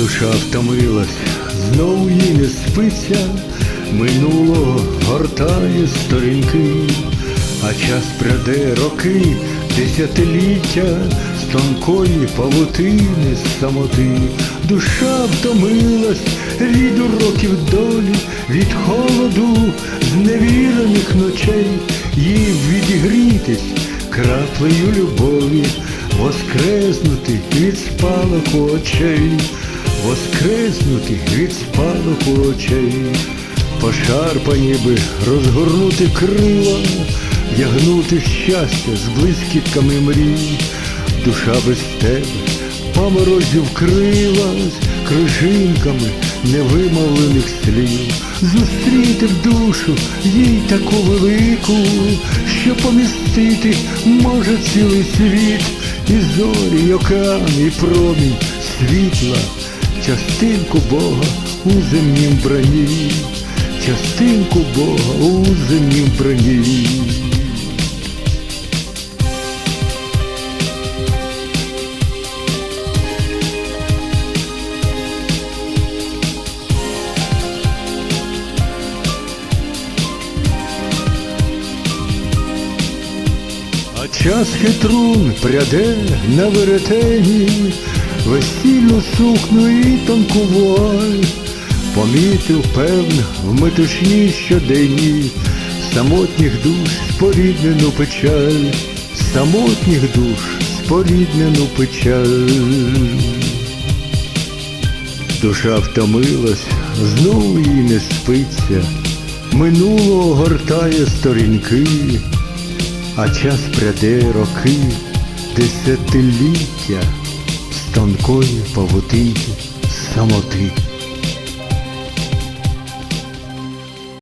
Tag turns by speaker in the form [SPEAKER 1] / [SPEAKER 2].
[SPEAKER 1] Душа втомилась, знову їй не спиться, минулого гортає сторінки, а час пряде роки, десятиліття з тонкої павутини з самоти. Душа втомилась від уроків долі, від холоду, зневірених ночей, їй відігрітись краплею любові, воскреснути від спалаху очей, воскреснути від спалаху очей, пошарпані би розгорнути крила, вдягнути в щастя з блискітками мрій, душа без тебе поморозів вкрилась крижинками невимовлених слів, зустріти в душу їй таку велику, що помістити може цілий світ, і зорі, і океан, і промінь світла, частинку Бога у земнім бранні, частинку Бога у земнім бранні. А час хитрун пряде на веретені, весільну сукню і тонку вуаль, помітив, певно, в метушні щоденні самотніх душ споріднену печаль, самотніх душ споріднену печаль. Душа втомилась, знову їй не спиться, минулого гортає сторінки, а час пряде роки, десятиліття тонкої павутинки самоти.